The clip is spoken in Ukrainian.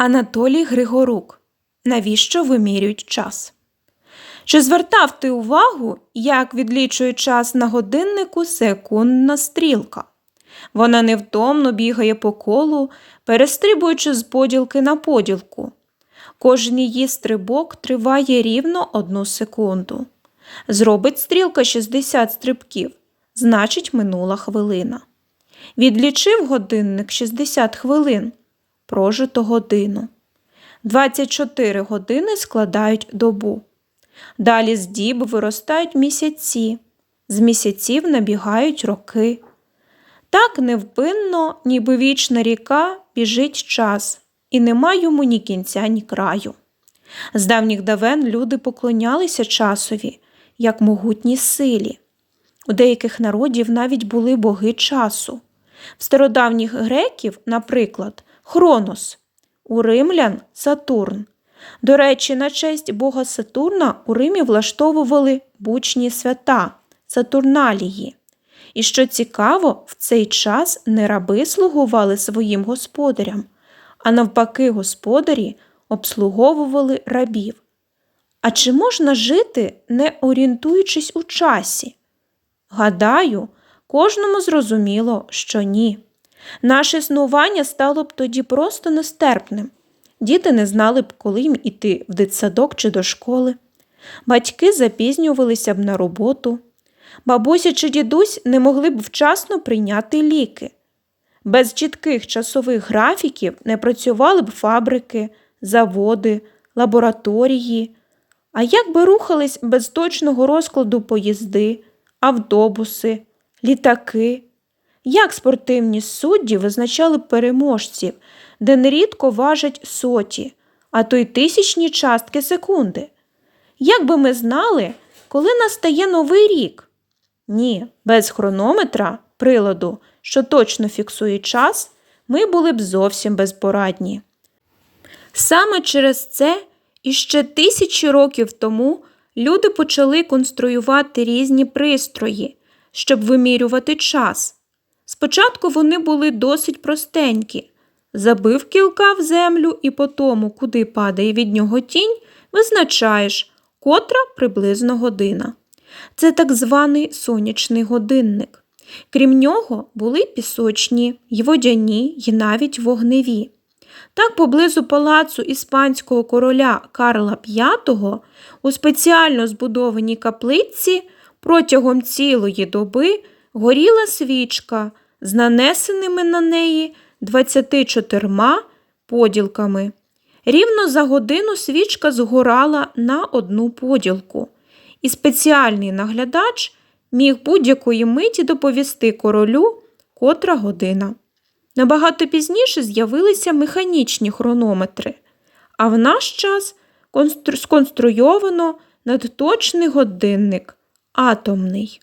Анатолій Григорук. Навіщо вимірюють час? Чи звертав ти увагу, як відлічує час на годиннику секундна стрілка? Вона невтомно бігає по колу, перестрибуючи з поділки на поділку. Кожен її стрибок триває рівно одну секунду. Зробить стрілка 60 стрибків, значить минула хвилина. Відлічив годинник 60 хвилин, прожито годину. 24 години складають добу. Далі з діб виростають місяці, з місяців набігають роки. Так невпинно, ніби вічна ріка, біжить час, і нема йому ні кінця, ні краю. З давніх давен люди поклонялися часові, як могутній силі. У деяких народів навіть були боги часу. В стародавніх греків, наприклад, Хронос, у римлян Сатурн. До речі, на честь бога Сатурна у Римі влаштовували бучні свята Сатурналії. І що цікаво, в цей час не раби слугували своїм господарям, а навпаки, господарі обслуговували рабів. А чи можна жити, не орієнтуючись у часі? Гадаю, кожному зрозуміло, що ні. Наше існування стало б тоді просто нестерпним. Діти не знали б, коли їм іти в дитсадок чи до школи. Батьки запізнювалися б на роботу. Бабуся чи дідусь не могли б вчасно прийняти ліки. Без чітких часових графіків не працювали б фабрики, заводи, лабораторії. А як би рухались без точного розкладу поїзди, автобуси, літаки? Як спортивні судді визначали переможців, де нерідко важать соті, а то й тисячні частки секунди? Як би ми знали, коли настає новий рік? Ні, без хронометра, приладу, що точно фіксує час, ми були б зовсім безпорадні. Саме через це іще тисячі років тому люди почали конструювати різні пристрої, щоб вимірювати час. Спочатку вони були досить простенькі. Забив кілка в землю і по тому, куди падає від нього тінь, визначаєш, котра приблизно година. Це так званий сонячний годинник. Крім нього, були пісочні, й водяні, й навіть вогневі. Так, поблизу палацу іспанського короля Карла V у спеціально збудованій каплиці протягом цілої доби горіла свічка з нанесеними на неї 24 поділками. Рівно за годину свічка згорала на одну поділку, і спеціальний наглядач міг будь-якої миті доповісти королю, котра година. Набагато пізніше з'явилися механічні хронометри, а в наш час сконструйовано надточний годинник атомний.